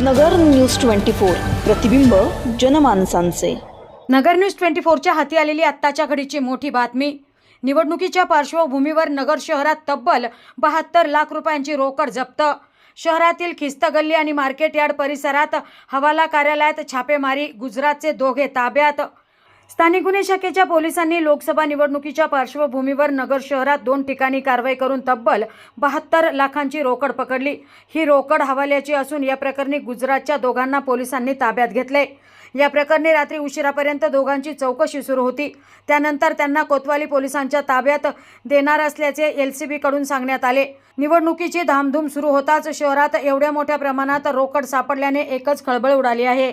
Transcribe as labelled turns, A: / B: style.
A: नगर news twenty four प्रतिबिंब जनमानसांचे.
B: नगर news twenty फोरच्या हाती आलेली आत्ताच्या घडीची मोठी बातमी. निवडणुकीच्या पार्श्वभूमीवर नगर शहरात तब्बल बहात्तर लाख रुपयांची रोकड जप्त. शहरातील खिस्त गल्ली आणि मार्केट यार्ड परिसरात हवाला कार्यालयात छापेमारी गुजरातचे दोघे ताब्यात. स्थानिक गुन्हे शाखेच्या पोलिसांनी लोकसभा निवडणुकीच्या पार्श्वभूमीवर नगर शहरात दोन ठिकाणी कारवाई करून तब्बल बहात्तर लाखांची रोकड पकडली. ही रोकड हवाल्याची असून या प्रकरणी गुजरातच्या दोघांना पोलिसांनी ताब्यात घेतले. या प्रकरणी रात्री उशिरापर्यंत दोघांची चौकशी सुरू होती. त्यानंतर त्यांना कोतवाली पोलिसांच्या ताब्यात देणार असल्याचे एल सी बीकडून सांगण्यात आले. निवडणुकीची धामधूम सुरू होताच शहरात एवढ्या मोठ्या प्रमाणात रोकड सापडल्याने एकच खळबळ उडाली आहे.